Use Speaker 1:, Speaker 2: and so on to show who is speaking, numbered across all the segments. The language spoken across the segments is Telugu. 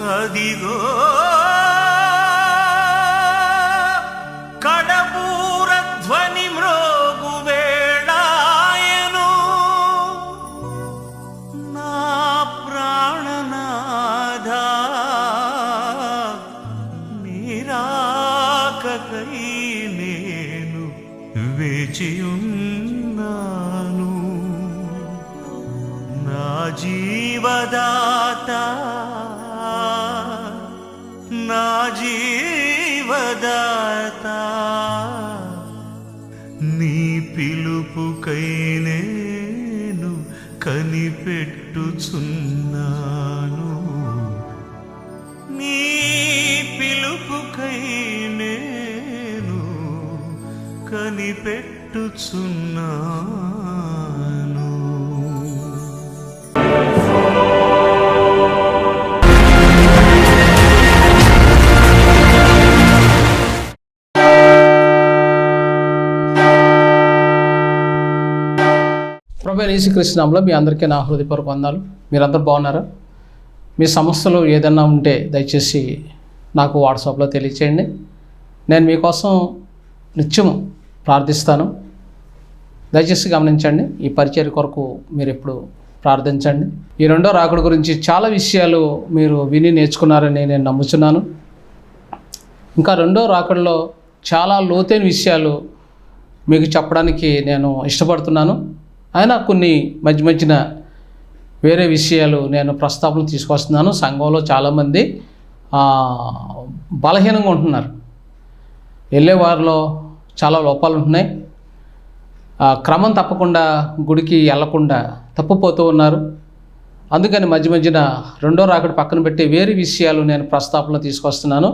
Speaker 1: 어디고
Speaker 2: ప్రభు యేసుకృష్ణంలో మీ అందరికీ నా హృదయపూర్వక వందాలు మీరందరూ బాగున్నారా? మీ సమస్యలు ఏదైనా ఉంటే దయచేసి నాకు వాట్సాప్లో తెలియచేయండి. నేను మీకోసం నిత్యం ప్రార్థిస్తాను. దయచేసి గమనించండి. ఈ పరిచయ కొరకు మీరు ఎప్పుడు ప్రార్థించండి. ఈ రెండో రాకుడు గురించి చాలా విషయాలు మీరు విని నేర్చుకున్నారని నేను నమ్ముచున్నాను. ఇంకా రెండో రాకడలో చాలా లోతైన విషయాలు మీకు చెప్పడానికి నేను ఇష్టపడుతున్నాను. అయినా కొన్ని మధ్య మధ్యన వేరే విషయాలు నేను ప్రస్తావన తీసుకొస్తున్నాను సంఘంలో చాలామంది బలహీనంగా ఉంటున్నారు. వెళ్ళేవారిలో చాలా లోపాలు ఉంటున్నాయి. క్రమం తప్పకుండా గుడికి వెళ్ళకుండా తప్పిపోతూ ఉన్నారు. అందుకని మధ్య మధ్యన రెండో రాకడ పక్కన పెట్టి వేరే విషయాలు నేను ప్రస్తాపనలో తీసుకొస్తున్నాను.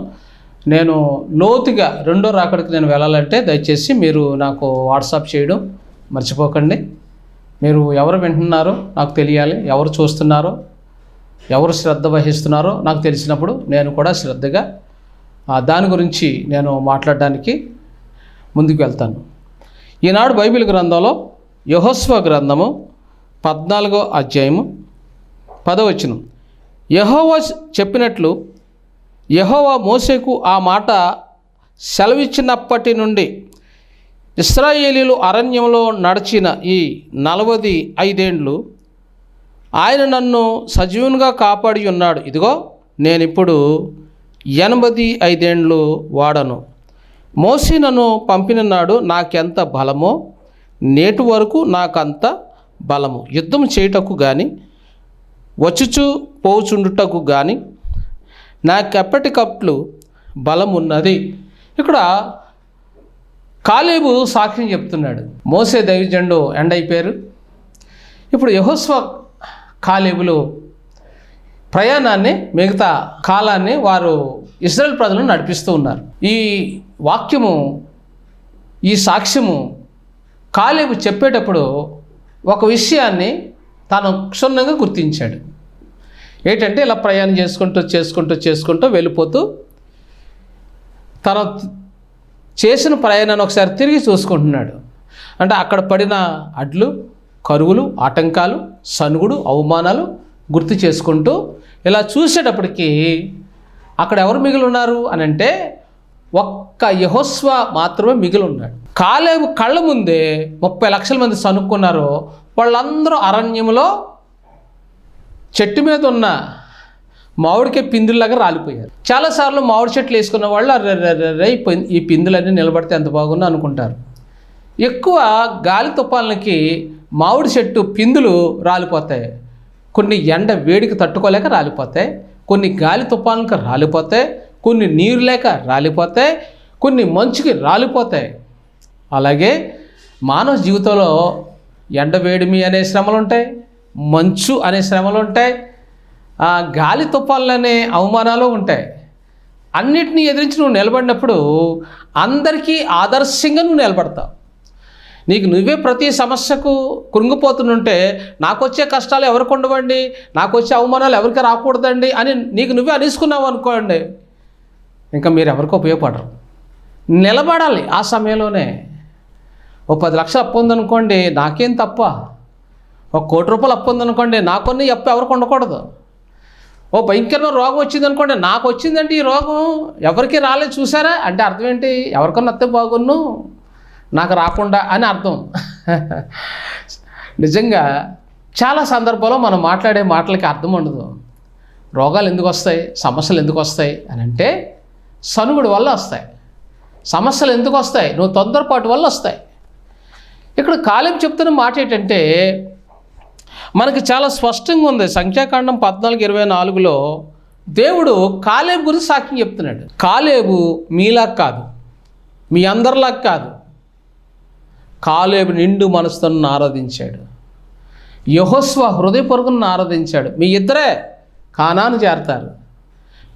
Speaker 2: నేను లోతుగా రెండో రాకడికి నేను వెళ్ళాలంటే దయచేసి మీరు నాకు వాట్సాప్ చేయడం మర్చిపోకండి. మీరు ఎవరు వింటున్నారో నాకు తెలియాలి. ఎవరు చూస్తున్నారో ఎవరు శ్రద్ధ వహిస్తున్నారో నాకు తెలిసినప్పుడు నేను కూడా శ్రద్ధగా దాని గురించి నేను మాట్లాడడానికి ముందుకు వెళ్తాను. ఈనాడు బైబిల్ గ్రంథంలో యహోస్వ గ్రంథము పద్నాలుగో అధ్యాయము పదవచనం యహోవ చెప్పినట్లు యహోవా మోసేకు ఆ మాట సెలవిచ్చినప్పటి నుండి ఇస్రాయేలీలు అరణ్యంలో నడిచిన ఈ నలవది ఐదేండ్లు ఆయన నన్ను సజీవునిగా కాపాడి ఉన్నాడు. ఇదిగో నేనిప్పుడు ఎనభై ఐదేండ్లు వాడను. మోసి నన్ను పంపిన నాడు నాకెంత బలమో నేటి వరకు నాకంత బలము. యుద్ధం చేయుటకు కానీ వచ్చుచు పోచుండుటకు కానీ నాకెప్పటికప్పుడు బలం ఉన్నది ఇక్కడ కాలేబు సాక్ష్యం చెప్తున్నాడు. మోసే దైవజండు ఎండ్ అయిపోయారు. ఇప్పుడు యహోస్వ కాలేబులు ప్రయాణాన్ని మిగతా కాలాన్ని వారు ఇస్రాయల్ ప్రజలను నడిపిస్తూ ఉన్నారు. ఈ వాక్యము ఈ సాక్ష్యము కాలేబు చెప్పేటప్పుడు ఒక విషయాన్ని తాను క్షుణ్ణంగా గుర్తించాడు. ఏంటంటే ఇలా ప్రయాణం చేసుకుంటూ చేసుకుంటూ చేసుకుంటూ వెళ్ళిపోతూ తన చేసిన ప్రయాణాన్ని ఒకసారి తిరిగి చూసుకుంటున్నాడు. అంటే అక్కడ పడిన అడ్లు కరువులు ఆటంకాలు సనుగుడు అవమానాలు గుర్తు చేసుకుంటూ ఇలా చూసేటప్పటికీ అక్కడ ఎవరు మిగిలి ఉన్నారు అని అంటే ఒక్క యహోస్వ మాత్రమే మిగిలి ఉన్నాడు కాలేబు కళ్ళ ముందే ముప్పై లక్షల మంది సనుక్కున్నారో వాళ్ళందరూ అరణ్యంలో చెట్టు మీద ఉన్న మామిడికాయ పిందుల్లాగా రాలిపోయారు. చాలాసార్లు మామిడి చెట్లు వేసుకున్న వాళ్ళు "అర్రె, ఈ పిందులన్నీ నిలబడితే ఎంత బాగుందో అనుకుంటారు. ఎక్కువ గాలి తుపాలకి మామిడి చెట్టు పిందులు రాలిపోతాయి. కొన్ని ఎండ వేడికి తట్టుకోలేక రాలిపోతాయి. కొన్ని గాలి తుఫాన్లకు రాలిపోతాయి. కొన్ని నీరు లేక రాలిపోతాయి. కొన్ని మంచుకి రాలిపోతాయి. అలాగే మానవ జీవితంలో ఎండ వేడిమి అనే శ్రమలు ఉంటాయి మంచు అనే శ్రమలు ఉంటాయి గాలి తుఫాన్లనే అవమానాలు ఉంటాయి. అన్నిటినీ ఎదిరించి నువ్వు నిలబడినప్పుడు అందరికీ ఆదర్శంగా నువ్వు నిలబడతావు. నీకు నువ్వే ప్రతి సమస్యకు కృంగిపోతుంటే నాకు వచ్చే కష్టాలు ఎవరికి ఉండవండి? నాకు వచ్చే అవమానాలు ఎవరికి రాకూడదండి? అని నీకు నువ్వే అనేసుకున్నావు అనుకోండి. ఇంకా మీరు ఎవరికి ఉపయోగపడరు. నిలబడాలి ఆ సమయంలోనే. ఓ పది లక్షలు అప్పు ఉందనుకోండి నాకేం తప్ప? ఒక కోటి రూపాయలు అప్పు ఉందనుకోండి నాకొన్ని అప్పు ఎవరికి ఉండకూడదు. ఓ భయంకరమైన రోగం వచ్చింది అనుకోండి. నాకు వచ్చిందంటే ఈ రోగం. ఎవరికి రాలేదు చూసారా? అంటే అర్థం ఏంటి? ఎవరికన్నా వస్తే బాగున్ను. నాకు రాకుండా అని అర్థం. నిజంగా చాలా సందర్భాల్లో మనం మాట్లాడే మాటలకి అర్థం ఉండదు. రోగాలు ఎందుకు వస్తాయి? సమస్యలు ఎందుకు వస్తాయి? అని అంటే సనుగుడు వల్ల వస్తాయి. సమస్యలు ఎందుకు వస్తాయి? నువ్వు తొందరపాటు వల్ల వస్తాయి. ఇక్కడ కాలేం చెప్తున్న మాట ఏంటంటే మనకి చాలా స్పష్టంగా ఉంది. సంఖ్యాకాండం పద్నాలుగు ఇరవై నాలుగులో దేవుడు కాలేబు గురించి సాక్ష్యం చెప్తున్నాడు. కాలేబు మీలా కాదు. మీ అందరిలా కాదు. కాలేబు నిండు మనసుతో ఆరాధించాడు. యహోస్వ హృదయపూర్వకం ఆరాధించాడు. మీ ఇద్దరే కానాను చేరతారు.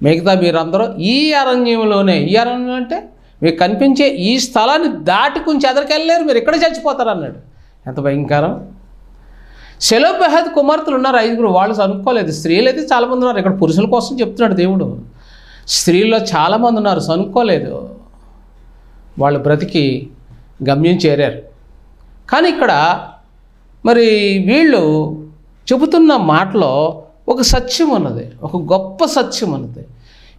Speaker 2: మిగతా మీరందరూ ఈ అరణ్యంలోనే ఈ అరణ్యం అంటే మీకు కనిపించే ఈ స్థలాన్ని దాటి కొంచెం మీరు ఇక్కడ చచ్చిపోతారు అన్నాడు ఎంత భయంకరం. సెలోబెహద్ కుమార్తెలు ఉన్నారు ఐదుగురు. వాళ్ళు సనుక్కోలేదు స్త్రీలు అయితే చాలామంది ఉన్నారు. ఇక్కడ పురుషుల కోసం చెప్తున్నాడు దేవుడు. స్త్రీల్లో చాలామంది ఉన్నారు సనుక్కోలేదు వాళ్ళు బ్రతికి గమ్యం చేరారు. కానీ ఇక్కడ మరి వీళ్ళు చెబుతున్న మాటలో ఒక సత్యం ఉన్నది. ఒక గొప్ప సత్యం ఉన్నది.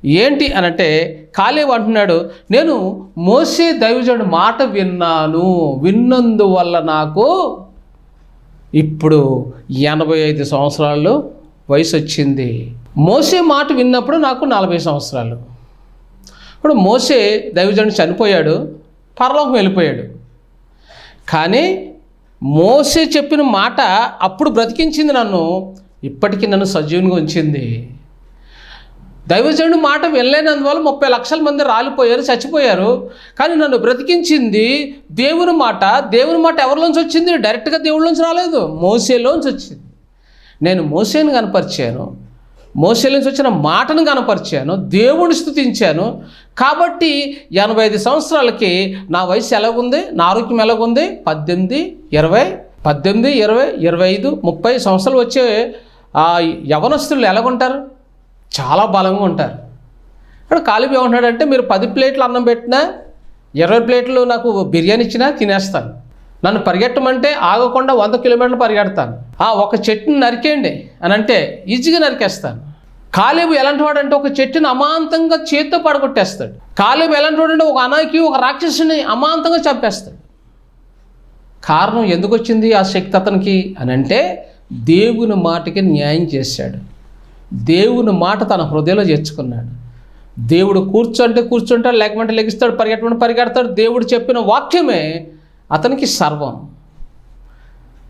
Speaker 2: ఏంటి అనంటే కాలేవు అంటున్నాడు నేను మోసే దైవజుడి మాట విన్నాను. విన్నందువల్ల నాకు ఇప్పుడు ఎనభై ఐదు సంవత్సరాలు వయసు వచ్చింది. మోసే మాట విన్నప్పుడు నాకు నలభై సంవత్సరాలు. ఇప్పుడు మోసే దైవజనుడు చనిపోయాడు పరలోకం వెళ్ళిపోయాడు. కానీ మోసే చెప్పిన మాట అప్పుడు బ్రతికించింది నన్ను ఇప్పటికీ నన్ను సజీవునిగా ఉంచింది. దైవజనుడు మాట వెళ్ళలేనందువల్ల ముప్పై లక్షల మంది రాలిపోయారు చచ్చిపోయారు. కానీ నన్ను బ్రతికించింది దేవుని మాట. దేవుని మాట ఎవరిలోంచి వచ్చింది? డైరెక్ట్గా దేవుళ్ళలోంచి రాలేదు. మోసేలోంచి వచ్చింది. నేను మోసేని కనపరిచాను. మోసేలోంచి వచ్చిన మాటను కనపరిచాను. దేవుని స్థుతించాను కాబట్టి ఎనభై ఐదు సంవత్సరాలకి నా వయసు ఎలాగుంది? నా ఆరోగ్యం ఎలాగుంది? పద్దెనిమిది ఇరవై పద్దెనిమిది ఇరవై ఇరవై ఐదు ముప్పై సంవత్సరాలు వచ్చే యవనస్తులు ఎలాగుంటారు? చాలా బలంగా ఉంటారు. ఇక్కడ కాలిబి ఏమంటున్నాడంటే మీరు పది ప్లేట్లు అన్నం పెట్టినా ఇరవై ప్లేట్లు నాకు బిర్యానీ ఇచ్చినా తినేస్తాను. నన్ను పరిగెట్టమంటే ఆగకుండా వంద కిలోమీటర్లు పరిగెడతాను. ఆ ఒక చెట్టుని నరికేయండి. అని అంటే ఈజీగా నరికేస్తాను. కాలేబు ఎలాంటి వాడంటే ఒక చెట్టుని అమాంతంగా చేత్తో పడగొట్టేస్తాడు. కాలేబు ఎలాంటి వాడంటే ఒక అనాకి ఒక రాక్షసుని అమాంతంగా చంపేస్తాడు. కారణం ఎందుకు వచ్చింది ఆ శక్తి అతనికి అని అంటే దేవుని మాటకి న్యాయం చేశాడు. దేవుని మాట తన హృదయంలో చేర్చుకున్నాడు. దేవుడు కూర్చుంటే కూర్చుంటాడు లేకపోతే లెగిస్తాడు పరిగెట్టమంటే పరిగెడతాడు. దేవుడు చెప్పిన వాక్యమే అతనికి సర్వం.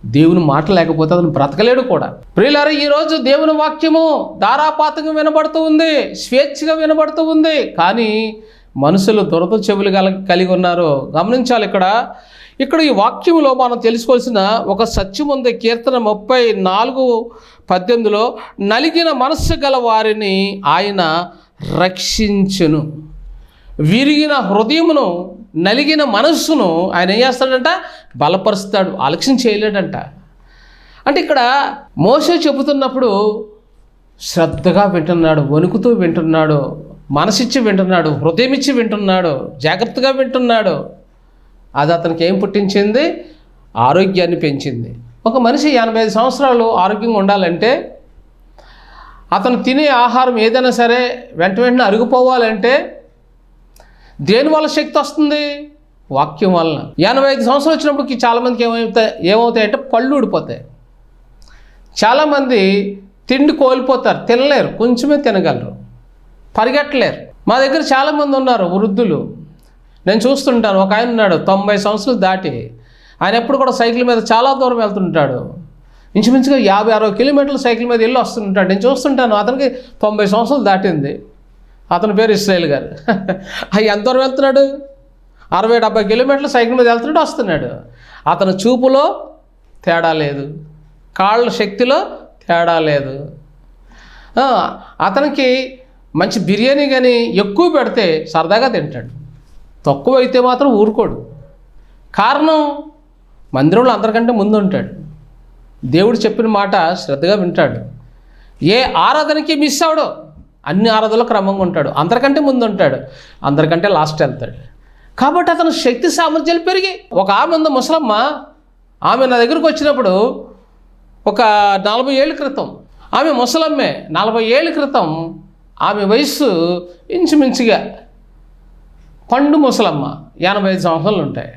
Speaker 2: దేవుని మాట లేకపోతే అతను బ్రతకలేడు కూడా. ప్రియులారా ఈరోజు దేవుని వాక్యము ధారాపాతంగా వినబడుతూ ఉంది స్వేచ్ఛగా వినబడుతూ ఉంది. కానీ మనుషులు దురద చెవులు కలిగి ఉన్నారు గమనించాలి ఇక్కడ. ఇక్కడ ఈ వాక్యంలో మనం తెలుసుకోవాల్సిన ఒక సత్యముంది కీర్తన ముప్పై నాలుగు పద్దెనిమిదిలో నలిగిన మనస్సు గల వారిని ఆయన రక్షించును. విరిగిన హృదయమును నలిగిన మనస్సును ఆయన ఏం చేస్తాడంట? బలపరుస్తాడు ఆలక్ష్యం చేయలేడంట. అంటే ఇక్కడ మోసే చెబుతున్నప్పుడు శ్రద్ధగా వింటున్నాడు వణుకుతూ వింటున్నాడు మనసిచ్చి వింటున్నాడు హృదయం ఇచ్చి వింటున్నాడు జాగ్రత్తగా వింటున్నాడు. అది అతనికి ఏం పుట్టించింది? ఆరోగ్యాన్ని పెంచింది. ఒక మనిషి ఎనభై ఐదు సంవత్సరాలు ఆరోగ్యంగా ఉండాలంటే అతను తినే ఆహారం ఏదైనా సరే వెంట వెంటనే అరిగిపోవాలంటే దేని వల్ల శక్తి వస్తుంది? వాక్యం వలన. ఎనభై ఐదు సంవత్సరాలు వచ్చినప్పటికి చాలామందికి ఏమవుతాయి? ఏమవుతాయంటే పళ్ళు ఊడిపోతాయి. చాలామంది తిండి కోల్పోతారు తినలేరు కొంచెమే తినగలరు పరిగెట్టలేరు. మా దగ్గర చాలామంది ఉన్నారు వృద్ధులు. నేను చూస్తుంటాను. ఒక ఆయన ఉన్నాడు తొంభై సంవత్సరాలు దాటి. ఆయన ఎప్పుడు కూడా సైకిల్ మీద చాలా దూరం వెళ్తుంటాడు. ఇంచుమించుగా యాభై అరవై కిలోమీటర్లు సైకిల్ మీద వెళ్ళి వస్తుంటాడు. నేను చూస్తుంటాను అతనికి తొంభై సంవత్సరాలు దాటింది. అతని పేరు ఇస్రాయేల్ గారు. అవి ఎంత దూరం వెళ్తున్నాడు? అరవై డెబ్బై కిలోమీటర్లు సైకిల్ మీద వెళ్తున్నాడు వస్తున్నాడు. అతని చూపులో తేడా లేదు. కాళ్ళ శక్తిలో తేడా లేదు. అతనికి మంచి బిర్యానీ కానీ ఎక్కువ పెడితే సరదాగా తింటాడు. తక్కువ అయితే మాత్రం ఊరుకోడు. కారణం మందిరంలో అందరికంటే ముందు ఉంటాడు దేవుడు చెప్పిన మాట శ్రద్ధగా వింటాడు. ఏ ఆరాధనకి మిస్ అవడు అన్ని ఆరాధనలు క్రమంగా ఉంటాడు. అందరికంటే ముందు ఉంటాడు అందరికంటే లాస్ట్ వెళ్తాడు. కాబట్టి అతను శక్తి సామర్థ్యాలు పెరిగి ఒక ఆమె ఉంది ముసలమ్మ. ఆమె నా దగ్గరకు వచ్చినప్పుడు ఒక నలభై ఏళ్ళ క్రితం ఆమె ముసలమ్మే. నలభై ఏళ్ళ క్రితం ఆమె వయస్సు ఇంచుమించుగా పండు ముసలమ్మ ఎనభై ఐదు సంవత్సరాలు ఉంటాయి.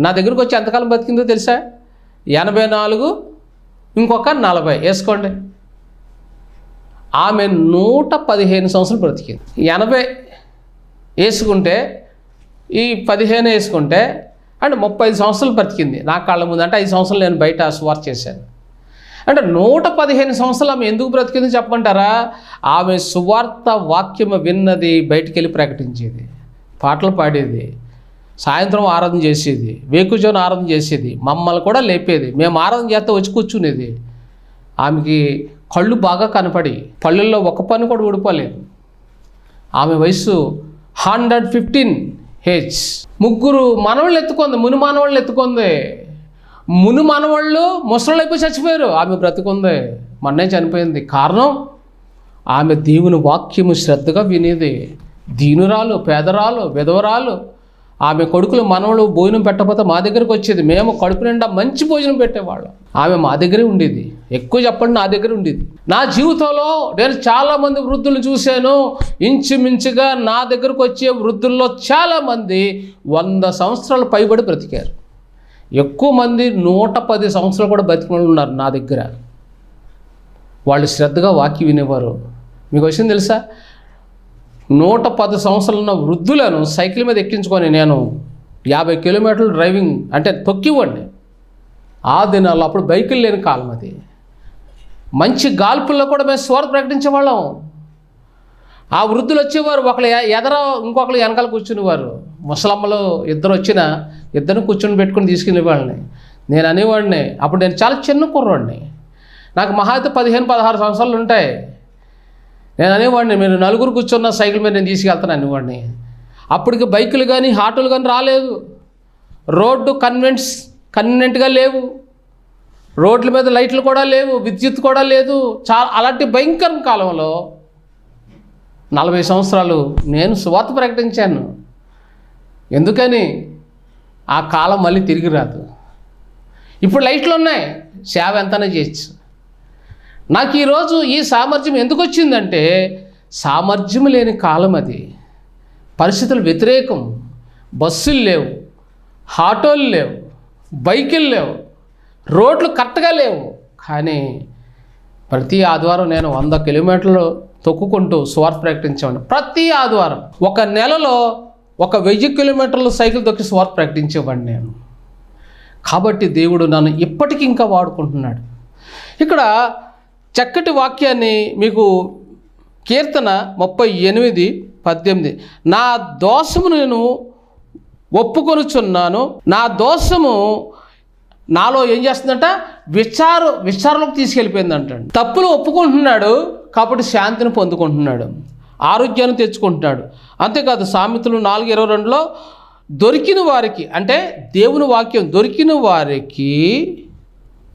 Speaker 2: నా దగ్గరకు వచ్చి ఎంతకాలం బతికిందో తెలుసా? ఎనభై నాలుగు ఇంకొక నలభై. వేసుకోండి. ఆమె నూట పదిహేను సంవత్సరాలు బ్రతికింది. ఎనభై వేసుకుంటే ఈ పదిహేను వేసుకుంటే అంటే ముప్పై ఐదు సంవత్సరాలు బ్రతికింది. నా కాళ్ళ ముందు అంటే ఐదు సంవత్సరాలు నేను బయట సువార్ చేశాను. అంటే నూట పదిహేను సంవత్సరాలు ఆమె ఎందుకు బ్రతికింది చెప్పమంటారా? ఆమె సువార్త వాక్యము విన్నది బయటికి వెళ్ళి ప్రకటించేది. పాటలు పాడేది. సాయంత్రం ఆరాధన చేసేది. వేకుజోన్ ఆరాధన చేసేది. మమ్మల్ని కూడా లేపేది. మేము ఆరాధన చేస్తే వచ్చి కూర్చునేది. ఆమెకి కళ్ళు బాగా కనపడి పళ్ళల్లో ఒక పని కూడా ఊడిపోలేదు. ఆమె వయసు హండ్రెడ్ ఫిఫ్టీన్ హెచ్. ముగ్గురు మనవాళ్ళు ఎత్తుకుంది. ముని మానవాళ్ళు ఎత్తుకుంది. ముని మనవాళ్ళు ముసళ్ళు అయిపోయి చచ్చిపోయారు. ఆమె బ్రతుకుంది. మొన్నే చనిపోయింది. కారణం ఆమె దేవుని వాక్యము శ్రద్ధగా వినేది. దీనురాలు పేదరాలు విధవరాలు ఆమె కొడుకులు మనవలు భోజనం పెట్టకపోతే మా దగ్గరకు వచ్చేది. మేము కడుపు నిండా మంచి భోజనం పెట్టేవాళ్ళం. ఆమె మా దగ్గరే ఉండేది. ఎక్కువ చెప్పండి నా దగ్గర ఉండేది. నా జీవితంలో నేను చాలామంది వృద్ధులను చూశాను. ఇంచుమించుగా నా దగ్గరకు వచ్చే వృద్ధుల్లో చాలామంది వంద సంవత్సరాలు పైబడి బ్రతికారు. ఎక్కువ మంది నూట పది సంవత్సరాలు కూడా బతికిన ఉన్నారు నా దగ్గర. వాళ్ళు శ్రద్ధగా వాక్య వినేవారు. మీకు వచ్చింది తెలుసా? నూట పది సంవత్సరాలు ఉన్న వృద్ధులను సైకిల్ మీద ఎక్కించుకొని నేను యాభై కిలోమీటర్లు డ్రైవింగ్ అంటే తొక్కివ్వండి. ఆ దినాల్లో అప్పుడు బైకులు లేని కాలం అది. మంచి గాల్పుల్లో కూడా మేము స్వార్థ ప్రకటించేవాళ్ళం. ఆ వృద్ధులు వచ్చేవారు ఒకళ్ళు ఎదర ఇంకొకరు వెనకాల కూర్చునేవారు ముసలమ్మలు ఇద్దరు వచ్చిన ఇద్దరిని కూర్చొని పెట్టుకుని తీసుకునే వాళ్ళని. నేను అనేవాడిని. అప్పుడు నేను చాలా చిన్న కుర్రాడిని. నాకు మహా అయితే పదిహేను పదహారు సంవత్సరాలు ఉంటాయి. నేను అనేవాడిని మీరు నలుగురు కూర్చున్న సైకిల్ మీద నేను తీసుకెళ్తాను అనేవాడిని. అప్పటికి బైకులు కానీ ఆటోలు కానీ రాలేదు. రోడ్డు కన్వెంట్స్ కన్వెంట్గా లేవు. రోడ్ల మీద లైట్లు కూడా లేవు విద్యుత్ కూడా లేదు. చాలా అలాంటి భయంకర కాలంలో నలభై సంవత్సరాలు నేను సువార్త ప్రకటించాను. ఎందుకని? ఆ కాలం మళ్ళీ తిరిగి రాదు. ఇప్పుడు లైట్లు ఉన్నాయి. సేవ ఎంతనే చేయొచ్చు. నాకు ఈరోజు ఈ సామర్థ్యం ఎందుకు వచ్చిందంటే సామర్థ్యం లేని కాలం అది. పరిస్థితులు వ్యతిరేకం. బస్సులు లేవు. ఆటోలు లేవు. బైకులు లేవు. రోడ్లు కరెక్ట్గా లేవు. కానీ ప్రతి ఆదివారం నేను వంద కిలోమీటర్లు తొక్కుకుంటూ స్వార్థ ప్రకటించేవాడిని. ప్రతి ఆదివారం ఒక నెలలో ఒక వెయ్యి కిలోమీటర్లు సైకిల్ తొక్కి స్వార్థ ప్రకటించేవాడిని నేను. కాబట్టి దేవుడు నన్ను ఇప్పటికీ ఇంకా వాడుకుంటున్నాడు. ఇక్కడ చక్కటి వాక్యాన్ని మీకు కీర్తన ముప్పై ఎనిమిది పద్దెనిమిది. నా దోషము నేను ఒప్పుకొనుచున్నాను. నా దోషము నాలో ఏం చేస్తుందంట? విచార విచారణకు తీసుకెళ్ళిపోయింది తప్పులు ఒప్పుకుంటున్నాడు కాబట్టి శాంతిని పొందుకుంటున్నాడు. ఆరోగ్యాన్ని తెచ్చుకుంటున్నాడు. అంతేకాదు సామెతలు నాలుగు ఇరవై రెండులో దొరికిన వారికి అంటే దేవుని వాక్యం దొరికిన వారికి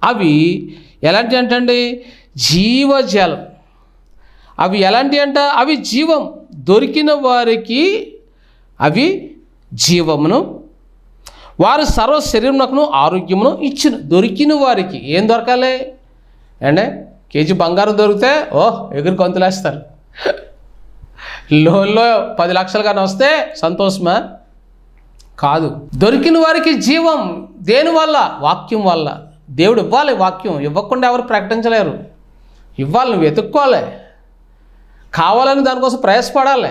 Speaker 2: అవి ఎలాంటి అంటండి? జీవజలం. అవి ఎలాంటి అంట? అవి జీవం. దొరికిన వారికి అవి జీవమును వారు సర్వ శరీరమునకును ఆరోగ్యమును ఇచ్చిన. దొరికిన వారికి ఏం దొరకాలి? అంటే కేజీ బంగారం దొరికితే ఓహ్ ఎగురు కొంతలేస్తారు. లోన్లో పది లక్షలు కానీ వస్తే సంతోషమా? కాదు. దొరికిన వారికి జీవం దేని వల్ల? వాక్యం వల్ల. దేవుడు ఇవ్వాలి వాక్యం. ఇవ్వకుండా ఎవరు ప్రకటించలేరు. ఇవ్వాలి నువ్వు వెతుక్కోవాలి కావాలని దానికోసం ప్రయాసపడాలి.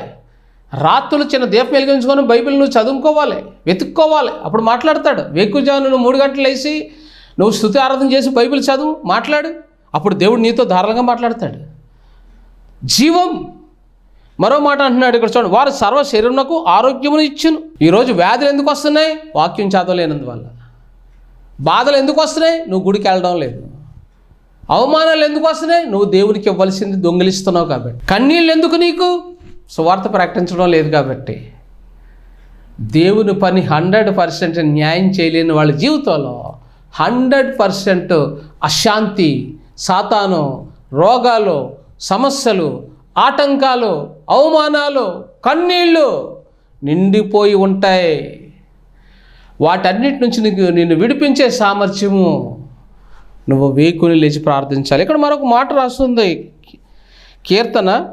Speaker 2: రాత్రులు చిన్న దీపం వెలిగించుకొని బైబిల్ నువ్వు చదువుకోవాలి వెతుక్కోవాలి. అప్పుడు మాట్లాడతాడు. వేకుజాను నువ్వు మూడు గంటలు వేసి నువ్వు స్థుతి ఆరాధన చేసి బైబిల్ చదువు మాట్లాడు. అప్పుడు దేవుడు నీతో ధారాళంగా మాట్లాడతాడు. జీవం. మరో మాట అంటున్నాడు ఇక్కడ చూడండి. వారు సర్వ శరీరంకు ఆరోగ్యమును ఇచ్చును. ఈరోజు వ్యాధులు ఎందుకు వస్తున్నాయి? వాక్యం చదవలేనందువల్ల. బాధలు ఎందుకు వస్తున్నాయి? నువ్వు గుడికి వెళ్ళడం లేదు. అవమానాలు ఎందుకు వస్తున్నాయి? నువ్వు దేవునికి ఇవ్వాల్సింది దొంగిలిస్తున్నావు కాబట్టి. కన్నీళ్ళు ఎందుకు నీకు? సువార్త ప్రకటించడం లేదు కాబట్టి. దేవుని పని హండ్రెడ్ పర్సెంట్ న్యాయం చేయలేని వాళ్ళ జీవితంలో హండ్రెడ్ పర్సెంట్ అశాంతి సాతాను రోగాలు సమస్యలు ఆటంకాలు అవమానాలు కన్నీళ్ళు నిండిపోయి ఉంటాయి. వాటన్నిటి నుంచి నీకు నిన్ను విడిపించే సామర్థ్యము నువ్వు వేకుని లేచి ప్రార్థించాలి. ఇక్కడ మరొక మాట రాస్తుంది. కీర్తన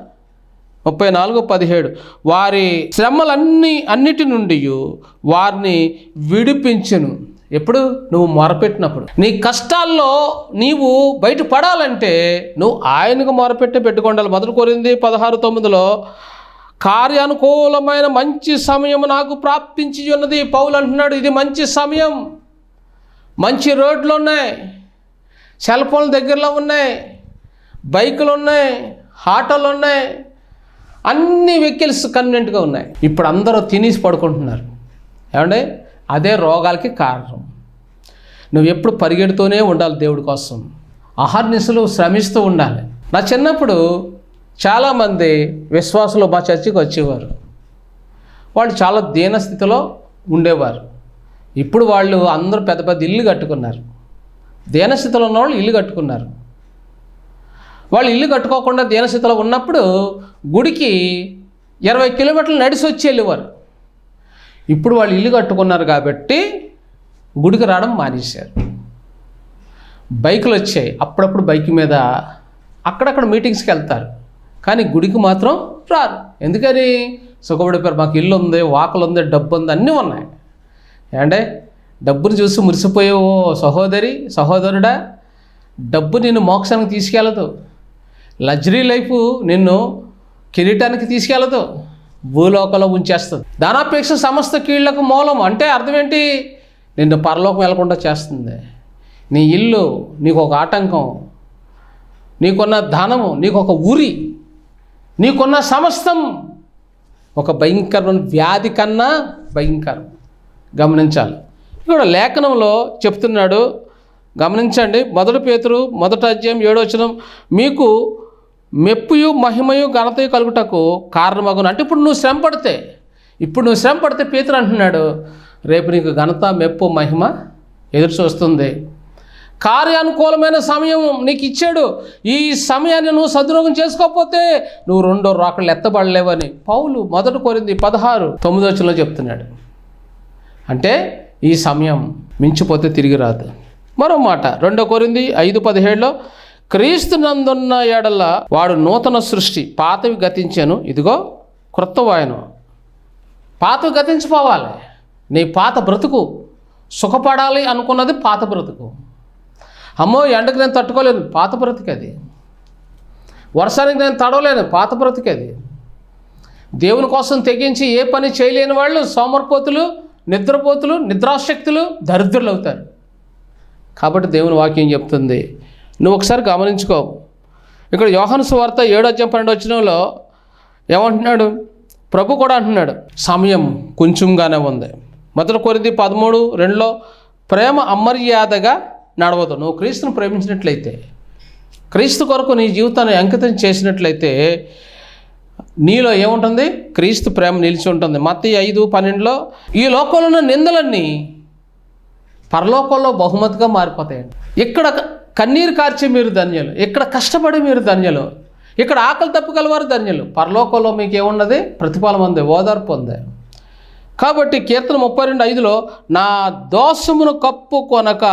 Speaker 2: ముప్పై నాలుగు పదిహేడు. వారి శ్రమలన్నీ అన్నిటి నుండి వారిని విడిపించను. ఎప్పుడు? నువ్వు మొరపెట్టినప్పుడు. నీ కష్టాల్లో నీవు బయటపడాలంటే నువ్వు ఆయనకు మొరపెట్టి పెట్టుకోండాలి. మొదలు కోరింది పదహారు తొమ్మిదిలో కార్యానుకూలమైన మంచి సమయం నాకు ప్రాప్తించి ఉన్నది పౌలు అంటున్నాడు. ఇది మంచి సమయం. మంచి రోడ్లు ఉన్నాయి సెల్ ఫోన్లు దగ్గరలో ఉన్నాయి. బైకులు ఉన్నాయి. ఆటోలు ఉన్నాయి. అన్ని వెహికల్స్ కన్వీనెంట్గా ఉన్నాయి. ఇప్పుడు అందరూ తినేసి పడుకుంటున్నారు. ఏమండి? అదే రోగాలకి కారణం. నువ్వు ఎప్పుడు పరిగెడుతూనే ఉండాలి దేవుడి కోసం. అహర్నిశలు శ్రమిస్తూ ఉండాలి. నా చిన్నప్పుడు చాలామంది విశ్వాసులు మా చర్చికి వచ్చేవారు. వాళ్ళు చాలా దీనస్థితిలో ఉండేవారు. ఇప్పుడు వాళ్ళు అందరూ పెద్ద పెద్ద ఇల్లు కట్టుకున్నారు. దీనస్థితిలో ఉన్న వాళ్ళు ఇల్లు కట్టుకున్నారు. వాళ్ళు ఇల్లు కట్టుకోకుండా దీనస్థితిలో ఉన్నప్పుడు గుడికి ఇరవై కిలోమీటర్లు నడిచి వచ్చి వెళ్ళేవారు. ఇప్పుడు వాళ్ళు ఇల్లు కట్టుకున్నారు కాబట్టి గుడికి రావడం మానేశారు. బైకులు వచ్చాయి. అప్పుడప్పుడు బైక్ మీద అక్కడక్కడ మీటింగ్స్కి వెళ్తారు. కానీ గుడికి మాత్రం రారు. ఎందుకని? సుఖపడిపోయారు మాకు ఇల్లు ఉంది వాకలు ఉంది డబ్బు ఉంది అన్నీ ఉన్నాయి. ఏమంటే డబ్బును చూసి మురిసిపోయే ఓ సహోదరి సహోదరుడా డబ్బు నిన్ను మోక్షానికి తీసుకెళ్ళదు లగ్జరీ లైఫ్ నిన్ను కిరీటానికి తీసుకెళ్ళదు భూలోకంలో ఉంచేస్తుంది. ధనాపేక్ష సమస్త కీళ్ళకు మూలం. అంటే అర్థం ఏంటి నిన్ను పరలోకం వెళ్ళకుండా చేస్తుంది. నీ ఇల్లు నీకు ఒక ఆటంకం. నీకున్న ధనము నీకు ఒక ఊరి నీకున్న సమస్తం ఒక భయంకరమైన వ్యాధి కన్నా భయంకరం. గమనించాలి. ఇక్కడ లేఖనంలో చెప్తున్నాడు. గమనించండి మొదటి పేతురు మొదటి అధ్యాయం ఏడవచనం మీకు మెప్పుయు మహిమయు ఘనతయు కలుగుటకు కారణమగును. అంటే ఇప్పుడు నువ్వు శ్రమ పడితే ఇప్పుడు నువ్వు శ్రమ పడితే పేతురు అంటున్నాడు రేపు నీకు ఘనత మెప్పు మహిమ ఎదురు చూస్తుంది. కార్యానుకూలమైన సమయం నీకు ఇచ్చాడు. ఈ సమయాన్ని నువ్వు సద్వినియోగం చేసుకోకపోతే నువ్వు రెండో రాకళ్ళు ఎత్తబడలేవని పౌలు మొదట కోరింది పదహారు తొమ్మిదో చెప్తున్నాడు. అంటే ఈ సమయం మించిపోతే తిరిగి రాదు. మరో మాట రెండో కోరింది ఐదు పదిహేడులో క్రీస్తు నందున్న ఏడల వాడు నూతన సృష్టి పాతవి గతించాను. ఇదిగో క్రొత్త వాయను. పాతవి గతించిపోవాలి. నీ పాత బ్రతుకు సుఖపడాలి అనుకున్నది పాత బ్రతుకు. అమ్మో ఎండకు నేను తట్టుకోలేను పాత బ్రతికి అది. వర్షానికి నేను తడవలేను. పాత బ్రతికి అది. దేవుని కోసం తెగించి ఏ పని చేయలేని వాళ్ళు సోమర్పోతులు నిద్రపోతులు నిద్రాశక్తులు దరిద్రులు అవుతారు కాబట్టి దేవుని వాక్యం చెప్తుంది నువ్వు ఒకసారి గమనించుకో. ఇక్కడ యోహాను సువార్త ఏడో అధ్యాయం పన్నెండు వచ్చినంలో ఏమంటున్నాడు? ప్రభు కూడా అంటున్నాడు సమయం కొంచెంగానే ఉంది. మొదటి కొరింది పదమూడు రెండులో ప్రేమ అమర్యాదగా నడవదు. నువ్వు క్రీస్తుని ప్రేమించినట్లయితే క్రీస్తు కొరకు నీ జీవితాన్ని అంకితం చేసినట్లయితే నీలో ఏముంటుంది? క్రీస్తు ప్రేమ నిలిచి ఉంటుంది. మత్తి ఐదు పన్నెండులో ఈ లోకంలో ఉన్న నిందలన్నీ పరలోకంలో బహుమతిగా మారిపోతాయండి. ఇక్కడ కన్నీరు కార్చి మీరు ధన్యులు. ఇక్కడ కష్టపడి మీరు ధన్యులు. ఇక్కడ ఆకలి తప్పగలవారు ధన్యులు. పరలోకంలో మీకు ఏమున్నది ప్రతిఫలం ఉంది ఓదార్పు ఉంది కాబట్టి కీర్తన ముప్పై రెండు ఐదులో నా దోషమును కప్పు కొనక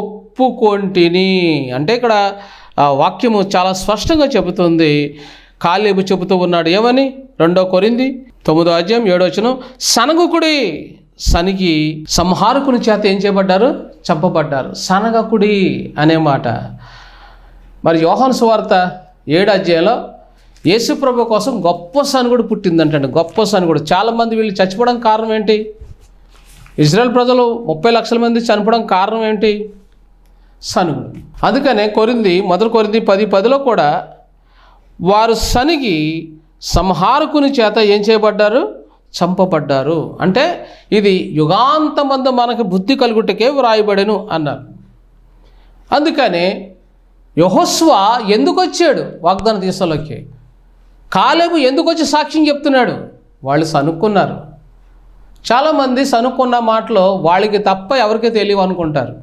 Speaker 2: ఒప్పుకొంటిని. అంటే ఇక్కడ వాక్యము చాలా స్పష్టంగా చెబుతుంది. కాలేబు చెబుతూ ఉన్నాడు. ఏమని? రెండో కొరింది తొమ్మిదో అధ్యాయం ఏడో వచనం. సనగుకుడి సనికి సంహారకుని చేత ఏం చేయబడ్డారు? చంపబడ్డారు. సనగకుడి అనే మాట. మరి యోహాను సువార్త ఏడు అధ్యాయంలో యేసుప్రభు కోసం గొప్ప సనుగుడు పుట్టిందంటండి. గొప్ప సనుగుడు. చాలామంది వీళ్ళు చచ్చిపోవడానికి కారణం ఏంటి? ఇజ్రాయెల్ ప్రజలు ముప్పై లక్షల మంది చనిపోవడం కారణం ఏంటి? సనుగుడు. అందుకనే కొరింది మొదలు కొరింది పది పదిలో కూడా వారు సనిగి సంహారకుని చేత ఏం చేయబడ్డారు? చంపబడ్డారు. అంటే ఇది యుగాంతమందు మనకు బుద్ధి కలుగుటకే వ్రాయబడెను అన్నారు. అందుకనే యహోస్వ ఎందుకు వచ్చాడు వాగ్దాన దేశంలోకి? కాలేబు ఎందుకు వచ్చి సాక్ష్యం చెప్తున్నాడు? వాళ్ళు సనుక్కున్నారు. చాలామంది సనుక్కున్న మాటలో వాళ్ళకి తప్ప ఎవరికి తెలియవు అనుకుంటారు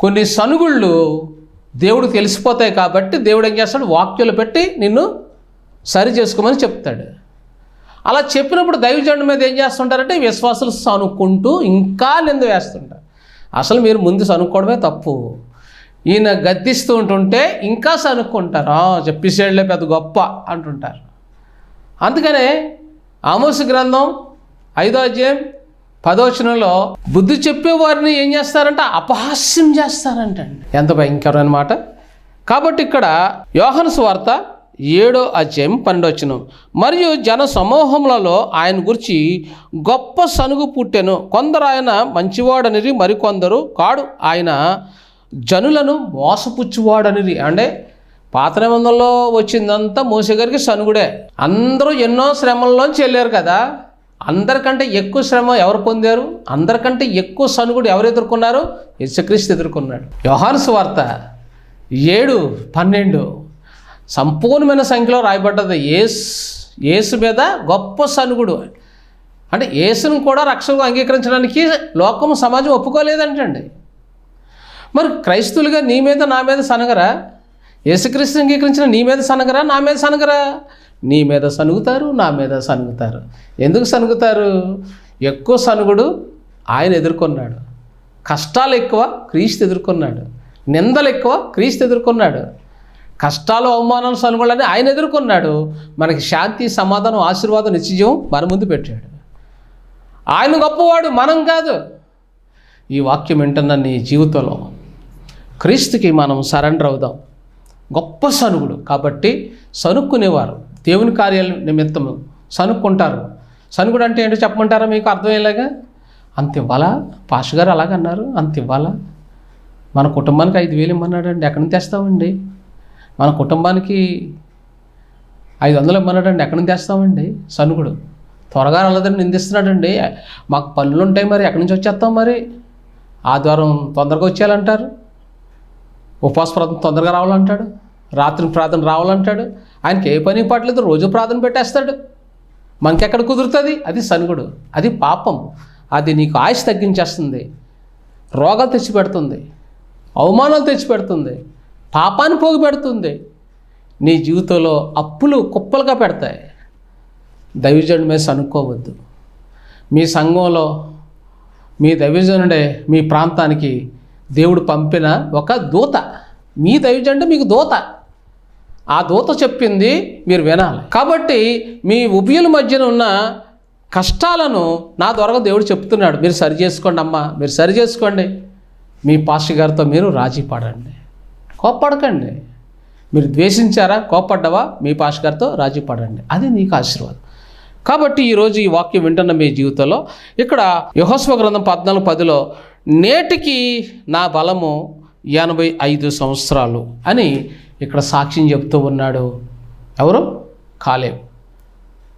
Speaker 2: కొన్ని సనుగుళ్ళు దేవుడు తెలిసిపోతాయి కాబట్టి దేవుడు ఏం చేస్తాడు? వాక్యాలు పెట్టి నిన్ను సరి చేసుకోమని చెప్తాడు. అలా చెప్పినప్పుడు దైవజనుడి మీద ఏం చేస్తుంటారంటే విశ్వాసులు సనుక్కుంటూ ఇంకా నింద వేస్తుంటారు. అసలు మీరు ముందు సనుక్కోవడమే తప్పు. ఈయన గద్దిస్తూ ఉంటుంటే ఇంకా సనుక్కుంటారు. చెప్పేసేళ్ళే పెద్ద గొప్ప అంటుంటారు. అందుకనే ఆమోస్ గ్రంథం ఐదో అధ్యాయం పదోచనంలో బుద్ధి చెప్పేవారిని ఏం చేస్తారంటే? అపహాస్యం చేస్తారంటండి ఎంత భయంకరమైన మాట. కాబట్టి ఇక్కడ యోహన స్వార్త ఏడో అధ్యాయం పన్నెండవచనం మరియు జన సమూహములలో ఆయన గురించి గొప్ప సనుగు పుట్టెను. కొందరు ఆయన మంచివాడనిరి మరికొందరు కాడు. ఆయన జనులను మోసపుచ్చువాడనిరి. అంటే పాత నిబంధనలో వచ్చిందంతా మోసే గారికి సనుగుడే. అందరూ ఎన్నో శ్రమల్లోంచి వెళ్ళారు కదా. అందరికంటే ఎక్కువ శ్రమ ఎవరు పొందారు? అందరికంటే ఎక్కువ సనుగుడు ఎవరు ఎదుర్కొన్నారు? యశక్రీస్తు ఎదుర్కొన్నాడు. యోహాను వార్త ఏడు పన్నెండు. సంపూర్ణమైన సంఖ్యలో రాయబడ్డది. ఏస్ ఏసు మీద గొప్ప సనుగుడు. అంటే యేసును కూడా రక్షణకు అంగీకరించడానికి లోకం సమాజం ఒప్పుకోలేదంటండి. మరి క్రైస్తువులుగా నీ మీద నా మీద సనగరా? యేసుక్రీస్తు అంగీకరించిన నీ మీద సనగరా నా మీద సనగరా? నీ మీద సనుగుతారు నా మీద సనుగుతారు. ఎందుకు సనుగుతారు? ఎక్కువ సనుగుడు ఆయన ఎదుర్కొన్నాడు. కష్టాలు ఎక్కువ క్రీస్తు ఎదుర్కొన్నాడు. నిందలు ఎక్కువ క్రీస్తు ఎదుర్కొన్నాడు. కష్టాలు అవమానాలు సనుగులని ఆయన ఎదుర్కొన్నాడు. మనకి శాంతి సమాధానం ఆశీర్వాదం నిత్యజీవం మన ముందు పెట్టాడు. ఆయన గొప్పవాడు మనం కాదు. ఈ వాక్యం వింటున్న నీ జీవితంలో క్రీస్తుకి మనం సరెండర్ అవుదాం. గొప్ప సనుగుడు కాబట్టి సనుక్కునేవారు. దేవుని కార్యాల నిమిత్తము సనుక్కుంటారు. సనుకుడు అంటే ఏంటో చెప్పమంటారా మీకు అర్థమయ్యేలాగా అంత ఇవ్వాలా పాష గారు అలాగన్నారు అంత ఇవ్వాలా మన కుటుంబానికి ఐదు వేలు ఇమ్మన్నాడండి. ఎక్కడి నుంచి తెస్తామండి? మన కుటుంబానికి ఐదు వందలు ఇమ్మన్నాడండి. ఎక్కడి నుంచి తెస్తామండి? సనుగుడు త్వరగా రాలేదని నిందిస్తున్నాడండి. మాకు పనులు ఉంటాయి మరి. ఎక్కడి నుంచి వచ్చేస్తాం మరి? ఆదివారం తొందరగా వచ్చేయాలంటారు. ఉపవాస ప్రార్థన తొందరగా రావాలంటాడు. రాత్రి ప్రార్థన రావాలంటాడు. ఆయనకి ఏ పని పట్టలేదు రోజు ప్రార్థన పెట్టేస్తాడు. మనకెక్కడ కుదురుతుంది? అది సనుగుడు అది పాపం. అది నీకు ఆయుష్ తగ్గించేస్తుంది రోగాలు తెచ్చిపెడుతుంది అవమానాలు తెచ్చిపెడుతుంది పాపాన్ని పోగు పెడుతుంది నీ జీవితంలో అప్పులు కుప్పలుగా పెడతాయి. దైవజనుడి మీద సనుక్కోవద్దు మీ సంఘంలో మీ దైవజనుడే మీ ప్రాంతానికి దేవుడు పంపిన ఒక దూత. మీ దైవజనుడు మీకు దూత. ఆ దూత చెప్పింది మీరు వినాలి. కాబట్టి మీ ఉభయుల మధ్యన ఉన్న కష్టాలను నా ద్వారా దేవుడు చెప్తున్నాడు. మీరు సరి చేసుకోండి అమ్మా మీరు సరి చేసుకోండి. మీ పాస్టర్ గారితో మీరు రాజీ పడండి. కోప్పడకండి. మీరు ద్వేషించారా కోప్పడ్డవా? మీ పాష గారితో రాజీ పడండి. అది నీకు ఆశీర్వాదం. కాబట్టి ఈరోజు ఈ వాక్యం వింటున్న మీ జీవితంలో ఇక్కడ యహోస్వ గ్రంథం పద్నాలుగు పదిలో నేటికి నా బలము ఎనభై ఐదు సంవత్సరాలు అని ఇక్కడ సాక్ష్యం చెప్తూ ఉన్నాడు. ఎవరు? కాలేబు.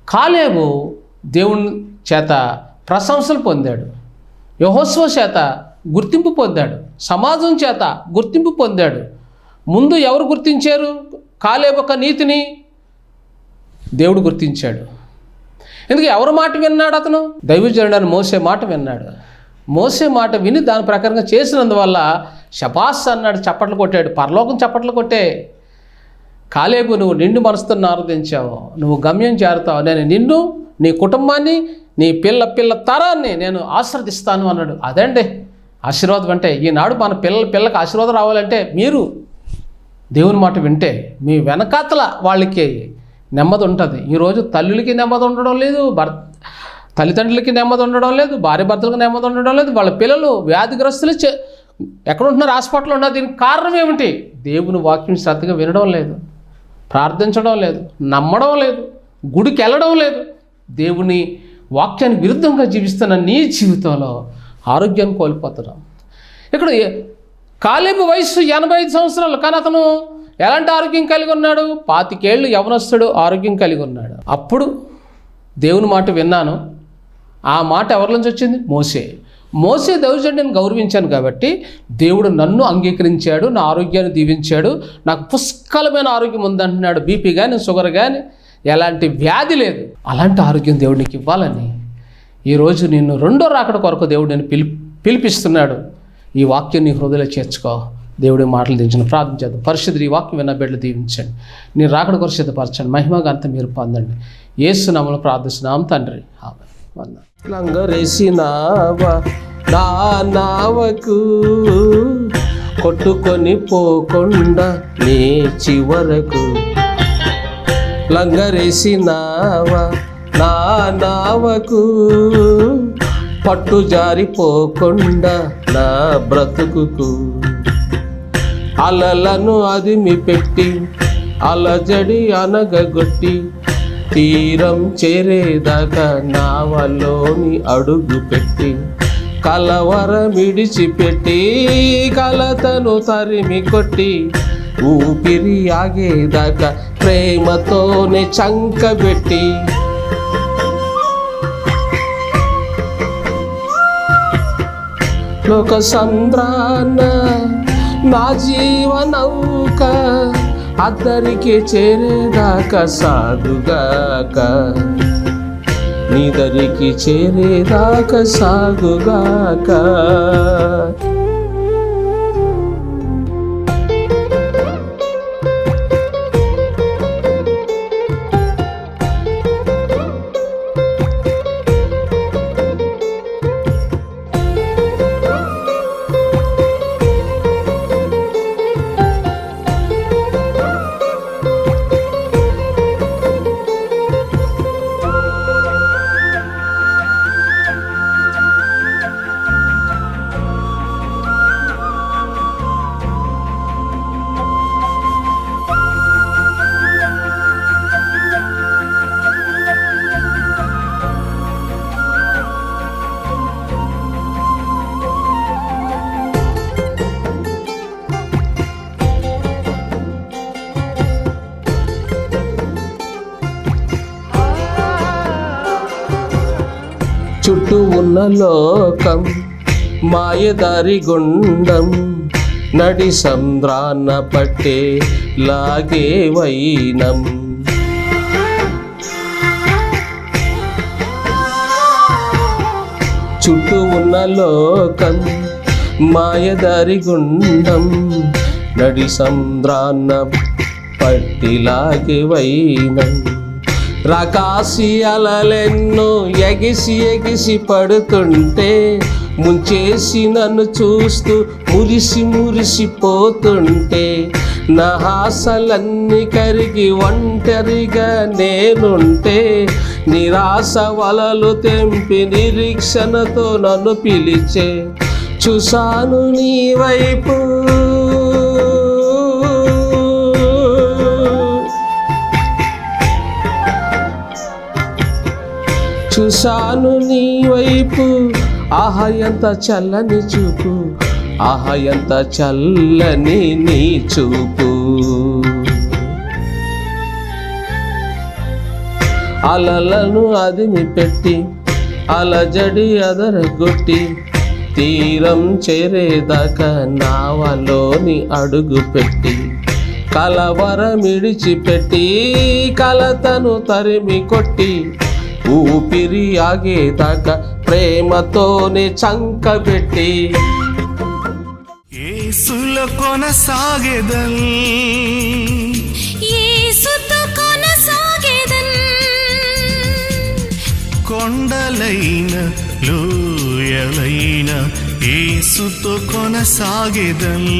Speaker 2: కాలేబు దేవుని చేత ప్రశంసలు పొందాడు. యహోస్వ చేత గుర్తింపు పొందాడు. సమాజం చేత గుర్తింపు పొందాడు. ముందు ఎవరు గుర్తించారు? కాలేబు ఒక నీతిని దేవుడు గుర్తించాడు. ఎందుకు? ఎవరి మాట విన్నాడు అతను? దైవజనుడని మోసే మాట విన్నాడు. మోసే మాట విని దాని ప్రకారంగా చేసినందువల్ల శపాస్ అన్నాడు చప్పట్లు కొట్టాడు. పరలోకం చప్పట్లు కొట్టే. కాలేబు నువ్వు నిండు మనసుతో ఆరాధించావు. నువ్వు గమ్యం చేరుతావు. నేను నిన్ను నీ కుటుంబాన్ని నీ పిల్ల పిల్ల తరాన్ని నేను ఆశ్రదిస్తాను అన్నాడు. అదండి ఆశీర్వాదం అంటే ఈనాడు మన పిల్లల పిల్లకి ఆశీర్వాదం రావాలంటే మీరు దేవుని మాట వింటే మీ వెనకాతల వాళ్ళకి నెమ్మది ఉంటుంది. ఈరోజు తల్లులకి నెమ్మది ఉండడం లేదు భర్ తల్లిదండ్రులకి నెమ్మది ఉండడం లేదు భార్య భర్తలకు నెమ్మది ఉండడం లేదు వాళ్ళ పిల్లలు వ్యాధిగ్రస్తులు చే ఎక్కడ ఉంటున్నారు హాస్పిటల్ ఉన్నారు? దీనికి కారణం ఏమిటి? దేవుని వాక్యం శ్రద్ధగా వినడం లేదు ప్రార్థించడం లేదు నమ్మడం లేదు గుడికి వెళ్ళడం లేదు. దేవుని వాక్యానికి విరుద్ధంగా జీవిస్తున్న నీ జీవితంలో ఆరోగ్యాన్ని కోల్పోతున్నాం. ఇక్కడ కాలేబు వయసు ఎనభై ఐదు సంవత్సరాలు కానీ అతను ఎలాంటి ఆరోగ్యం కలిగి ఉన్నాడు? పాతికేళ్ళు యవనస్తుడు ఆరోగ్యం కలిగి ఉన్నాడు. అప్పుడు దేవుని మాట విన్నాను. ఆ మాట ఎవరి నుంచి వచ్చింది? మోసే. మోసే దౌర్జన్యం నేను గౌరవించాను కాబట్టి దేవుడు నన్ను అంగీకరించాడు నా ఆరోగ్యాన్ని దీవించాడు నాకు పుష్కలమైన ఆరోగ్యం ఉందంటున్నాడు బీపీ కానీ షుగర్ కానీ ఎలాంటి వ్యాధి లేదు. అలాంటి ఆరోగ్యం దేవుడు నీకు ఇవ్వాలని ఈరోజు నిన్ను రెండో రాకడ కొరకు దేవుడు నేను పిలి పిలిపిస్తున్నాడు. ఈ వాక్యం నీ హృదయలో చేర్చుకో. దేవుడి మాటలు దించిన. ప్రార్థన చేద్దాం. పరిశుద్ధి ఈ వాక్యం విన్న బిడ్డలు దీవించండి. నీ రాకడ కొరకు సిద్ధపరచండి. మహిమగంత మీరు పొందండి. ఏసు ప్రార్థిస్తున్నాం తండ్రి. ఆమె లంగరేసినావా? నా నావకు
Speaker 3: కొట్టుకొని పోకుండా నీ చివరకు లంగరేసినావా? నా నావకు పట్టు జారిపోకుండా నా బ్రతుకుకు అలలను అదిమి పెట్టి అలజడి అనగగొట్టి తీరం చేరేదాకా నావలోని అడుగు పెట్టి కలవర మిడిచిపెట్టి కలతను తరిమి కొట్టి ఊపిరి ఆగేదాకా ప్రేమతోనే చంకబెట్టి లోక సంద్రాన్న నా జీవనౌక అద్దరికి చేరేదాకా సాగుగాక. నీదరికి చేరేదాకా సాగుగాక. ఉన్న లోకం మాయదారి గుండం నడి సంద్రాన్న పట్టే లాగే వైనం. చుట్టూ ఉన్న లోకం మాయదారి గుండం నడి సంద్రాన్న పట్టిలాగే వైనం. రకాసి అలలెన్నో ఎగిసి ఎగిసి పడుతుంటే ముంచేసి నన్ను చూస్తూ మురిసి మురిసిపోతుంటే నా హాసలన్నీ కరిగి ఒంటరిగా నేనుంటే నిరాశ వలలు తెంపి నిరీక్షణతో నన్ను పిలిచే చూశాను నీ వైపు. చూశాను నీ వైపు. ఆహా ఎంత చల్లని చూపు. ఆహా ఎంత చల్లని నీ చూపు. అలలను అదిమి పెట్టి అలజడి అదరగొట్టి తీరం చేరేదాకా నావలోని అడుగు పెట్టి కలవరమిడిచిపెట్టి కలతను తరిమి కొట్టి ఊపిరి ఆగేదాకా ప్రేమతోనే చంకబెట్టి
Speaker 1: ఏసుల కొనసాగెదల్
Speaker 4: యేసుతో కొనసాగేదన్.
Speaker 1: కొండలైన లోయలైన ఏసుతో కొనసాగెదల్